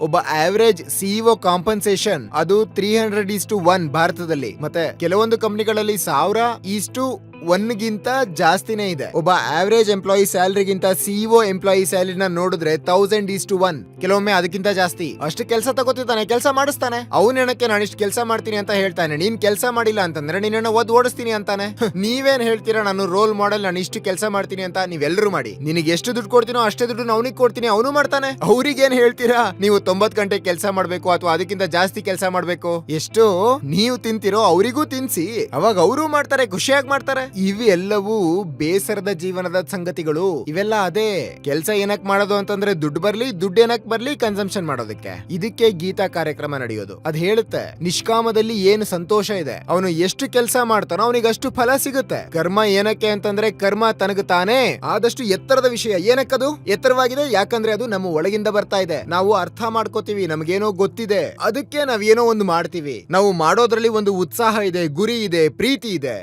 ಒಬ್ಬ average CEO compensation ಅದು three hundred is to one ಭಾರತದಲ್ಲಿ. ಮತ್ತೆ ಕೆಲವೊಂದು ಕಂಪನಿಗಳಲ್ಲಿ ಸಾವಿರ ಈಸ್ ಟು ಒನ್ ಗಿಂತ ಜಾಸ್ತಿನೇ ಇದೆ. ಒಬ್ಬ ಆವರೇಜ್ ಎಂಪ್ಲಾಯಿ ಸ್ಯಾಲರಿಗಿಂತ ಸಿಇಒ ಎಂಪ್ಲಾಯಿ ಸ್ಯಾಲರಿನ ನೋಡಿದ್ರೆ ತೌಸಂಡ್ ಈಸ್ ಟು ಒನ್ ಕೆಲವೊಮ್ಮೆ ಅದಕ್ಕಿಂತ ಜಾಸ್ತಿ. ಅಷ್ಟು ಕೆಲಸ ತಗೋತಿದ್ದಾನೆ ಕೆಲಸ ಮಾಡಿಸ್ತಾನೆ. ಅವನೇನಕ್ಕೆ ನಾನು ಇಷ್ಟು ಕೆಲಸ ಮಾಡ್ತೀನಿ ಅಂತ ಹೇಳ್ತಾನೆ. ನೀನ್ ಕೆಲಸ ಮಾಡಿಲ್ಲ ಅಂತಂದ್ರೆ ನಿನ್ನ ಒದ್ ಓಡಿಸ್ತೀನಿ ಅಂತಾನೆ. ನೀವೇನ್ ಹೇಳ್ತೀರಾ, ನಾನು ರೋಲ್ ಮಾಡೆಲ್ ನಾನು ಇಷ್ಟು ಕೆಲಸ ಮಾಡ್ತೀನಿ ಅಂತ ನೀವೆಲ್ಲರೂ ಮಾಡಿ. ನಿನಗೆ ಎಷ್ಟು ದುಡ್ಡು ಕೊಡ್ತೀನೋ ಅಷ್ಟೇ ದುಡ್ಡು ಅವನಿಗೆ ಕೊಡ್ತೀನಿ, ಅವನು ಮಾಡ್ತಾನೆ. ಅವ್ರಿಗೇನ್ ಹೇಳ್ತೀರಾ, ನೀವು ತೊಂಬತ್ ಗಂಟೆ ಕೆಲಸ ಮಾಡ್ಬೇಕು ಅಥವಾ ಅದಕ್ಕಿಂತ ಜಾಸ್ತಿ ಕೆಲಸ ಮಾಡ್ಬೇಕು? ಎಷ್ಟು ನೀವು ತಿಂತಿರೋ, ಅವರಿಗೂ ತಿನ್ಸಿ. ಅವಾಗ ಅವರು ಮಾಡ್ತಾರೆ, ಖುಷಿಯಾಗಿ ಮಾಡ್ತಾರೆ. ಇವೆಲ್ಲವೂ ಬೇಸರದ ಜೀವನದ ಸಂಗತಿಗಳು. ಇವೆಲ್ಲ ಅದೇ, ಕೆಲಸ ಏನಕ್ ಮಾಡೋದು ಅಂತಂದ್ರೆ ದುಡ್ಡು ಬರ್ಲಿ, ದುಡ್ಡು ಏನಕ್ ಬರ್ಲಿ ಕನ್ಸಂಪ್ಷನ್ ಮಾಡೋದಕ್ಕೆ. ಇದಕ್ಕೆ ಗೀತಾ ಕಾರ್ಯಕ್ರಮ ನಡೆಯೋದು. ಅದ್ ಹೇಳುತ್ತೆ, ನಿಷ್ಕಾಮದಲ್ಲಿ ಏನು ಸಂತೋಷ ಇದೆ? ಅವನು ಎಷ್ಟು ಕೆಲಸ ಮಾಡ್ತಾನೋ ಅವನಿಗೆ ಅಷ್ಟು ಫಲ ಸಿಗುತ್ತೆ. ಕರ್ಮ ಏನಕ್ಕೆ ಅಂತಂದ್ರೆ ಕರ್ಮ ತನಗ ತಾನೇ ಆದಷ್ಟು ಎತ್ತರದ ವಿಷಯ. ಏನಕ್ಕದು? ಎತ್ತರವಾಗಿದೆ, ಯಾಕಂದ್ರೆ ಅದು ನಮ್ಮ ಒಳಗಿಂದ ಬರ್ತಾ ಇದೆ. ನಾವು ಅರ್ಥ ಮಾಡ್ಕೋತೀವಿ, ನಮ್ಗೇನೋ ಗೊತ್ತಿದೆ. ಅದಕ್ಕೆ ನಾವೇನೋ ಒಂದು ಮಾಡ್ತೀವಿ. ನಾವು ಮಾಡೋದ್ರಲ್ಲಿ ಒಂದು ಉತ್ಸಾಹ ಇದೆ, ಗುರಿ ಇದೆ, ಪ್ರೀತಿ ಇದೆ.